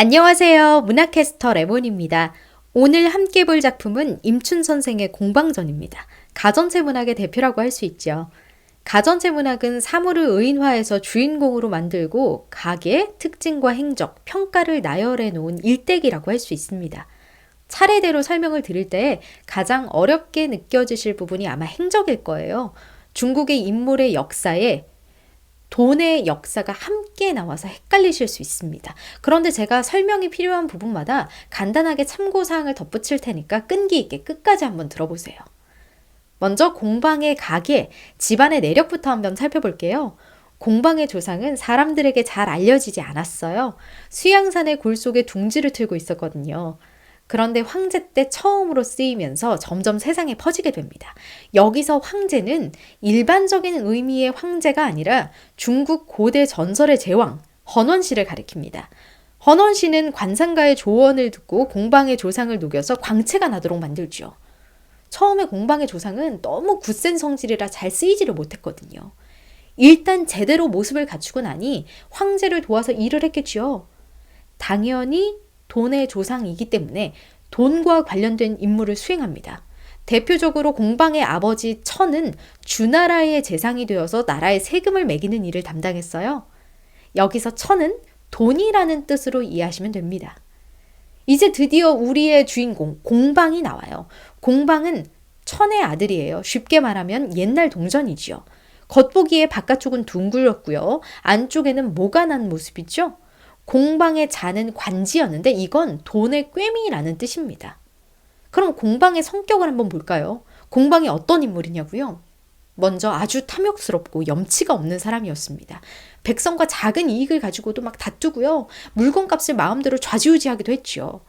안녕하세요. 문화캐스터 레몬입니다. 오늘 함께 볼 작품은 임춘 선생의 공방전입니다. 가전체 문학의 대표라고 할 수 있죠. 가전체 문학은 사물을 의인화해서 주인공으로 만들고 가게, 특징과 행적, 평가를 나열해 놓은 일대기라고 할 수 있습니다. 차례대로 설명을 드릴 때 가장 어렵게 느껴지실 부분이 아마 행적일 거예요. 중국의 인물의 역사에 돈의 역사가 함께 나와서 헷갈리실 수 있습니다. 그런데 제가 설명이 필요한 부분마다 간단하게 참고사항을 덧붙일 테니까 끈기 있게 끝까지 한번 들어보세요. 먼저 공방의 가게, 집안의 내력부터 한번 살펴볼게요. 공방의 조상은 사람들에게 잘 알려지지 않았어요. 수양산의 굴 속에 둥지를 틀고 있었거든요. 그런데 황제 때 처음으로 쓰이면서 점점 세상에 퍼지게 됩니다. 여기서 황제는 일반적인 의미의 황제가 아니라 중국 고대 전설의 제왕 헌원 씨를 가리킵니다. 헌원 씨는 관상가의 조언을 듣고 공방의 조상을 녹여서 광채가 나도록 만들죠. 처음에 공방의 조상은 너무 굳센 성질이라 잘 쓰이지를 못했거든요. 일단 제대로 모습을 갖추고 나니 황제를 도와서 일을 했겠지요. 당연히 돈의 조상이기 때문에 돈과 관련된 임무를 수행합니다. 대표적으로 공방의 아버지 천은 주나라의 재상이 되어서 나라에 세금을 매기는 일을 담당했어요. 여기서 천은 돈이라는 뜻으로 이해하시면 됩니다. 이제 드디어 우리의 주인공 공방이 나와요. 공방은 천의 아들이에요. 쉽게 말하면 옛날 동전이지요. 겉보기에 바깥쪽은 둥글었고요. 안쪽에는 모가 난 모습이죠. 공방의 자는 관지였는데 이건 돈의 꿰미라는 뜻입니다. 그럼 공방의 성격을 한번 볼까요? 공방이 어떤 인물이냐고요? 먼저 아주 탐욕스럽고 염치가 없는 사람이었습니다. 백성과 작은 이익을 가지고도 막 다투고요. 물건값을 마음대로 좌지우지하기도 했지요.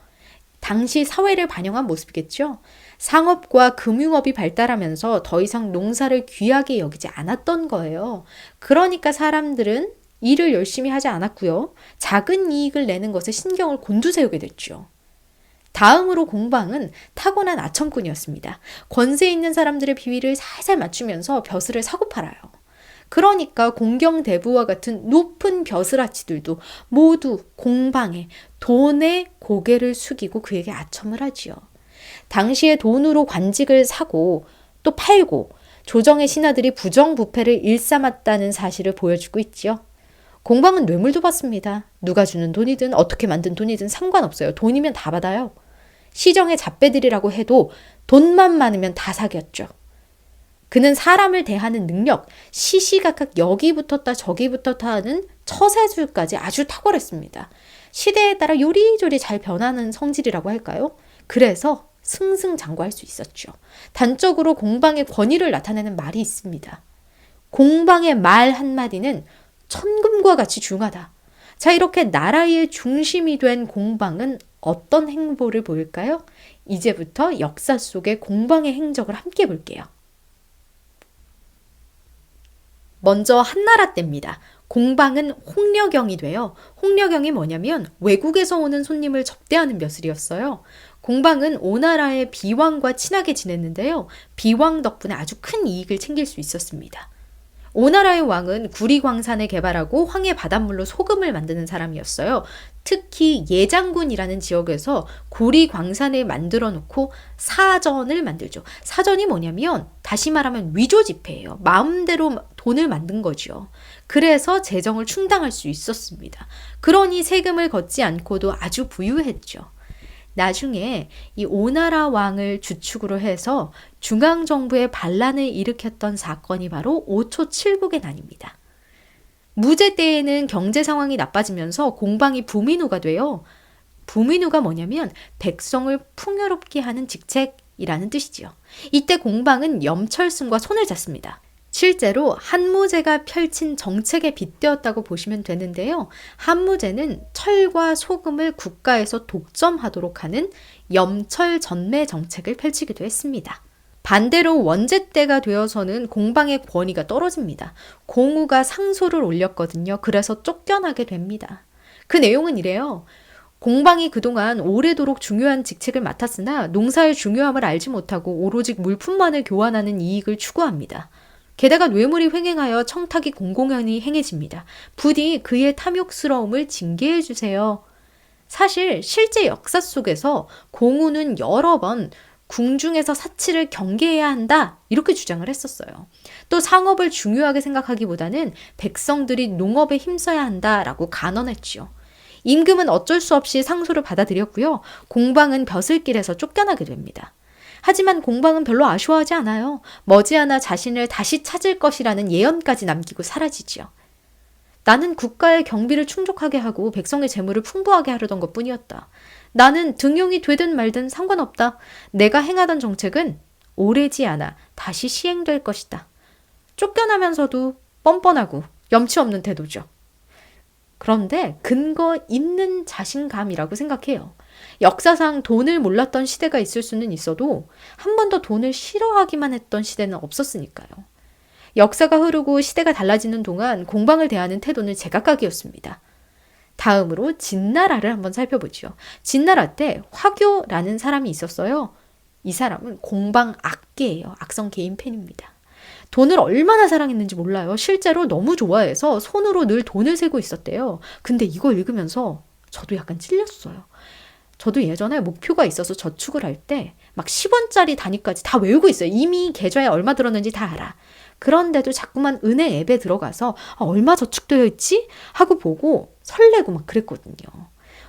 당시 사회를 반영한 모습이겠죠. 상업과 금융업이 발달하면서 더 이상 농사를 귀하게 여기지 않았던 거예요. 그러니까 사람들은 일을 열심히 하지 않았고요. 작은 이익을 내는 것에 신경을 곤두세우게 됐죠. 다음으로 공방은 타고난 아첨꾼이었습니다. 권세 있는 사람들의 비위를 살살 맞추면서 벼슬을 사고 팔아요. 그러니까 공경대부와 같은 높은 벼슬아치들도 모두 공방에 돈에 고개를 숙이고 그에게 아첨을 하지요. 당시에 돈으로 관직을 사고 또 팔고 조정의 신하들이 부정부패를 일삼았다는 사실을 보여주고 있지요. 공방은 뇌물도 받습니다. 누가 주는 돈이든 어떻게 만든 돈이든 상관없어요. 돈이면 다 받아요. 시정의 잡배들이라고 해도 돈만 많으면 다 사귀었죠. 그는 사람을 대하는 능력, 시시각각 여기 붙었다 저기 붙었다 하는 처세술까지 아주 탁월했습니다. 시대에 따라 요리조리 잘 변하는 성질이라고 할까요? 그래서 승승장구할 수 있었죠. 단적으로 공방의 권위를 나타내는 말이 있습니다. 공방의 말 한마디는 천금과 같이 중하다. 자, 이렇게 나라의 중심이 된 공방은 어떤 행보를 보일까요? 이제부터 역사 속의 공방의 행적을 함께 볼게요. 먼저 한나라 때입니다. 공방은 홍려경이 돼요. 홍려경이 뭐냐면 외국에서 오는 손님을 접대하는 벼슬이었어요. 공방은 오나라의 비왕과 친하게 지냈는데요. 비왕 덕분에 아주 큰 이익을 챙길 수 있었습니다. 오나라의 왕은 구리광산을 개발하고 황해 바닷물로 소금을 만드는 사람이었어요. 특히 예장군이라는 지역에서 구리광산을 만들어 놓고 사전을 만들죠. 사전이 뭐냐면 다시 말하면 위조 지폐예요. 마음대로 돈을 만든 거죠. 그래서 재정을 충당할 수 있었습니다. 그러니 세금을 걷지 않고도 아주 부유했죠. 나중에 이 오나라 왕을 주축으로 해서 중앙 정부의 반란을 일으켰던 사건이 바로 5초 7국의 난입니다. 무제 때에는 경제 상황이 나빠지면서 공방이 부민우가 돼요. 부민우가 뭐냐면 백성을 풍요롭게 하는 직책이라는 뜻이지요. 이때 공방은 염철승과 손을 잡습니다. 실제로 한무제가 펼친 정책에 빗대었다고 보시면 되는데요. 한무제는 철과 소금을 국가에서 독점하도록 하는 염철 전매 정책을 펼치기도 했습니다. 반대로 원제 때가 되어서는 공방의 권위가 떨어집니다. 공우가 상소를 올렸거든요. 그래서 쫓겨나게 됩니다. 그 내용은 이래요. 공방이 그동안 오래도록 중요한 직책을 맡았으나 농사의 중요함을 알지 못하고 오로지 물품만을 교환하는 이익을 추구합니다. 게다가 뇌물이 횡행하여 청탁이 공공연히 행해집니다. 부디 그의 탐욕스러움을 징계해 주세요. 사실 실제 역사 속에서 공우는 여러 번 궁중에서 사치를 경계해야 한다. 이렇게 주장을 했었어요. 또 상업을 중요하게 생각하기보다는 백성들이 농업에 힘써야 한다라고 간언했지요. 임금은 어쩔 수 없이 상소를 받아들였고요. 공방은 벼슬길에서 쫓겨나게 됩니다. 하지만 공방은 별로 아쉬워하지 않아요. 머지않아 자신을 다시 찾을 것이라는 예언까지 남기고 사라지지요. 나는 국가의 경비를 충족하게 하고 백성의 재물을 풍부하게 하려던 것 뿐이었다. 나는 등용이 되든 말든 상관없다. 내가 행하던 정책은 오래지 않아 다시 시행될 것이다. 쫓겨나면서도 뻔뻔하고 염치 없는 태도죠. 그런데 근거 있는 자신감이라고 생각해요. 역사상 돈을 몰랐던 시대가 있을 수는 있어도 한 번도 돈을 싫어하기만 했던 시대는 없었으니까요. 역사가 흐르고 시대가 달라지는 동안 공방을 대하는 태도는 제각각이었습니다. 다음으로 진나라를 한번 살펴보죠. 진나라 때 화교라는 사람이 있었어요. 이 사람은 공방 악계예요. 악성 개인 팬입니다. 돈을 얼마나 사랑했는지 몰라요. 실제로 너무 좋아해서 손으로 늘 돈을 세고 있었대요. 근데 이거 읽으면서 저도 약간 찔렸어요. 저도 예전에 목표가 있어서 저축을 할 때 막 10원짜리 단위까지 다 외우고 있어요. 이미 계좌에 얼마 들었는지 다 알아. 그런데도 자꾸만 은행 앱에 들어가서 아, 얼마 저축되어 있지? 하고 보고 설레고 막 그랬거든요.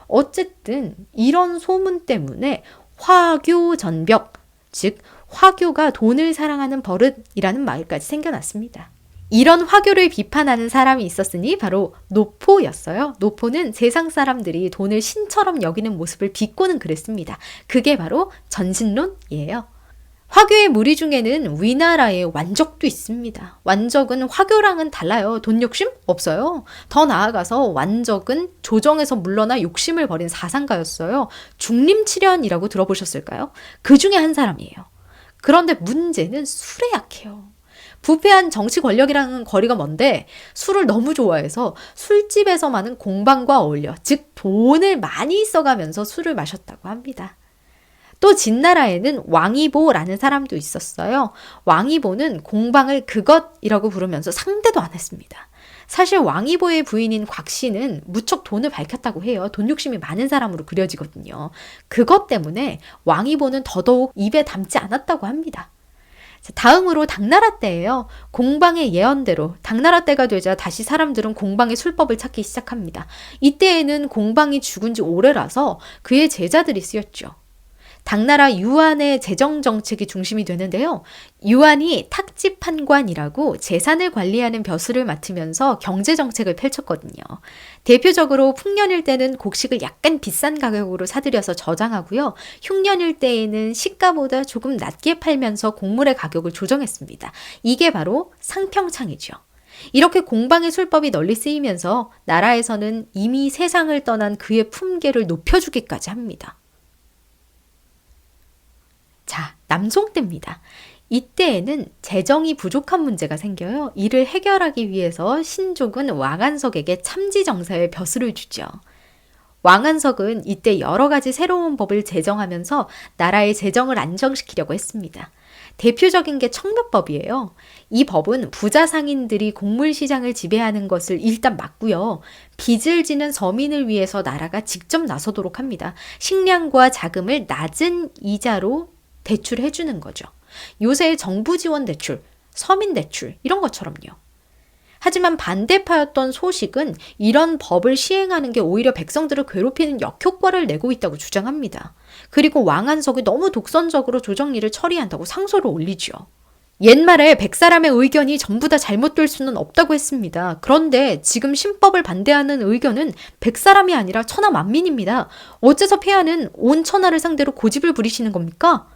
어쨌든 이런 소문 때문에 화교 전벽, 즉 화교가 돈을 사랑하는 버릇이라는 말까지 생겨났습니다. 이런 화교를 비판하는 사람이 있었으니 바로 노포였어요. 노포는 세상 사람들이 돈을 신처럼 여기는 모습을 비꼬는 그랬습니다. 그게 바로 전신론이에요. 화교의 무리 중에는 위나라의 완적도 있습니다. 완적은 화교랑은 달라요. 돈 욕심 없어요. 더 나아가서 완적은 조정에서 물러나 욕심을 버린 사상가였어요. 중림칠연이라고 들어보셨을까요? 그 중에 한 사람이에요. 그런데 문제는 술에 약해요. 부패한 정치 권력이랑은 거리가 먼데 술을 너무 좋아해서 술집에서 많은 공방과 어울려 즉 돈을 많이 써가면서 술을 마셨다고 합니다. 또 진나라에는 왕이보라는 사람도 있었어요. 왕이보는 공방을 그것이라고 부르면서 상대도 안 했습니다. 사실 왕이보의 부인인 곽씨는 무척 돈을 밝혔다고 해요. 돈 욕심이 많은 사람으로 그려지거든요. 그것 때문에 왕이보는 더더욱 입에 담지 않았다고 합니다. 다음으로 당나라 때예요. 공방의 예언대로 당나라 때가 되자 다시 사람들은 공방의 술법을 찾기 시작합니다. 이때에는 공방이 죽은 지 오래라서 그의 제자들이 쓰였죠. 당나라 유한의 재정 정책이 중심이 되는데요. 유한이 탁지판관이라고 재산을 관리하는 벼슬을 맡으면서 경제 정책을 펼쳤거든요. 대표적으로 풍년일 때는 곡식을 약간 비싼 가격으로 사들여서 저장하고요. 흉년일 때에는 시가보다 조금 낮게 팔면서 곡물의 가격을 조정했습니다. 이게 바로 상평창이죠. 이렇게 공방의 술법이 널리 쓰이면서 나라에서는 이미 세상을 떠난 그의 품계를 높여주기까지 합니다. 자, 남송 때입니다. 이때에는 재정이 부족한 문제가 생겨요. 이를 해결하기 위해서 신족은 왕안석에게 참지정사의 벼슬을 주죠. 왕안석은 이때 여러 가지 새로운 법을 제정하면서 나라의 재정을 안정시키려고 했습니다. 대표적인 게 청묘법이에요. 이 법은 부자 상인들이 곡물 시장을 지배하는 것을 일단 막고요. 빚을 지는 서민을 위해서 나라가 직접 나서도록 합니다. 식량과 자금을 낮은 이자로 대출해 주는 거죠. 요새 정부 지원 대출, 서민 대출 이런 것처럼요. 하지만 반대파였던 소식은 이런 법을 시행하는 게 오히려 백성들을 괴롭히는 역효과를 내고 있다고 주장합니다. 그리고 왕한석이 너무 독선적으로 조정일을 처리한다고 상소를 올리죠. 옛말에 백사람의 의견이 전부 다 잘못될 수는 없다고 했습니다. 그런데 지금 신법을 반대하는 의견은 백사람이 아니라 천하 만민입니다. 어째서 폐하는 온 천하를 상대로 고집을 부리시는 겁니까?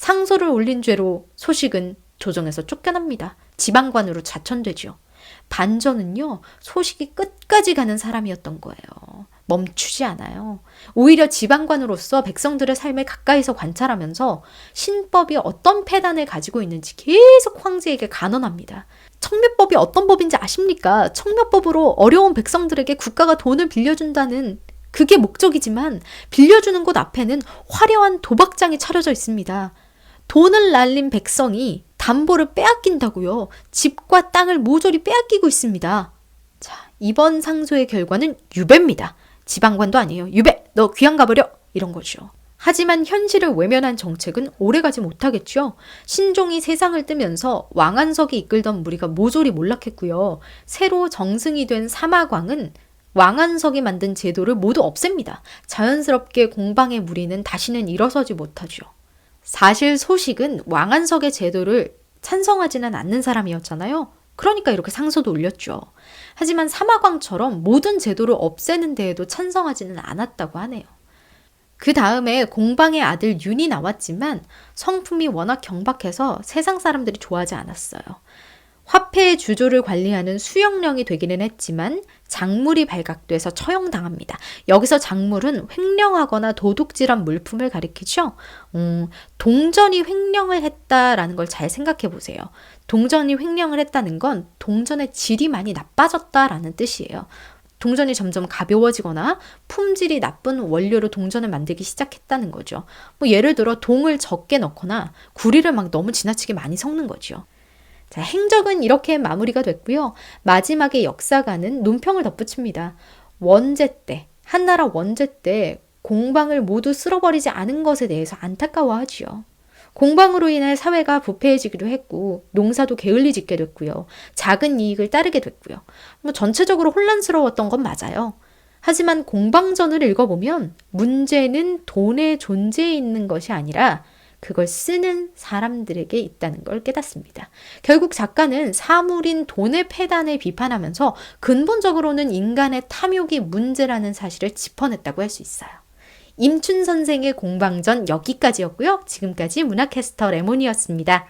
상소를 올린 죄로 소식은 조정에서 쫓겨납니다. 지방관으로 자천되죠. 반전은요, 소식이 끝까지 가는 사람이었던 거예요. 멈추지 않아요. 오히려 지방관으로서 백성들의 삶을 가까이서 관찰하면서 신법이 어떤 폐단을 가지고 있는지 계속 황제에게 간언합니다. 청묘법이 어떤 법인지 아십니까? 청묘법으로 어려운 백성들에게 국가가 돈을 빌려준다는 그게 목적이지만 빌려주는 곳 앞에는 화려한 도박장이 차려져 있습니다. 돈을 날린 백성이 담보를 빼앗긴다고요. 집과 땅을 모조리 빼앗기고 있습니다. 자, 이번 상소의 결과는 유배입니다. 지방관도 아니에요. 유배! 너 귀양 가버려! 이런 거죠. 하지만 현실을 외면한 정책은 오래가지 못하겠죠. 신종이 세상을 뜨면서 왕안석이 이끌던 무리가 모조리 몰락했고요. 새로 정승이 된 사마광은 왕안석이 만든 제도를 모두 없앱니다. 자연스럽게 공방의 무리는 다시는 일어서지 못하죠. 사실 소식은 왕안석의 제도를 찬성하지는 않는 사람이었잖아요. 그러니까 이렇게 상소도 올렸죠. 하지만 사마광처럼 모든 제도를 없애는 데에도 찬성하지는 않았다고 하네요. 그 다음에 공방의 아들 윤이 나왔지만 성품이 워낙 경박해서 세상 사람들이 좋아하지 않았어요. 화폐의 주조를 관리하는 수영령이 되기는 했지만 작물이 발각돼서 처형당합니다. 여기서 작물은 횡령하거나 도둑질한 물품을 가리키죠. 음, 동전이 횡령을 했다라는 걸 잘 생각해 보세요. 동전이 횡령을 했다는 건 동전의 질이 많이 나빠졌다라는 뜻이에요. 동전이 점점 가벼워지거나 품질이 나쁜 원료로 동전을 만들기 시작했다는 거죠. 뭐 예를 들어 동을 적게 넣거나 구리를 막 너무 지나치게 많이 섞는 거죠. 자, 행적은 이렇게 마무리가 됐고요. 마지막에 역사가는 논평을 덧붙입니다. 원제 때, 한나라 원제 때 공방을 모두 쓸어버리지 않은 것에 대해서 안타까워하지요. 공방으로 인해 사회가 부패해지기도 했고 농사도 게을리짓게 됐고요. 작은 이익을 따르게 됐고요. 뭐 전체적으로 혼란스러웠던 건 맞아요. 하지만 공방전을 읽어보면 문제는 돈의 존재에 있는 것이 아니라 그걸 쓰는 사람들에게 있다는 걸 깨닫습니다. 결국 작가는 사물인 돈의 폐단을 비판하면서 근본적으로는 인간의 탐욕이 문제라는 사실을 짚어냈다고 할 수 있어요. 임춘 선생의 공방전 여기까지였고요. 지금까지 문화캐스터 레몬이었습니다.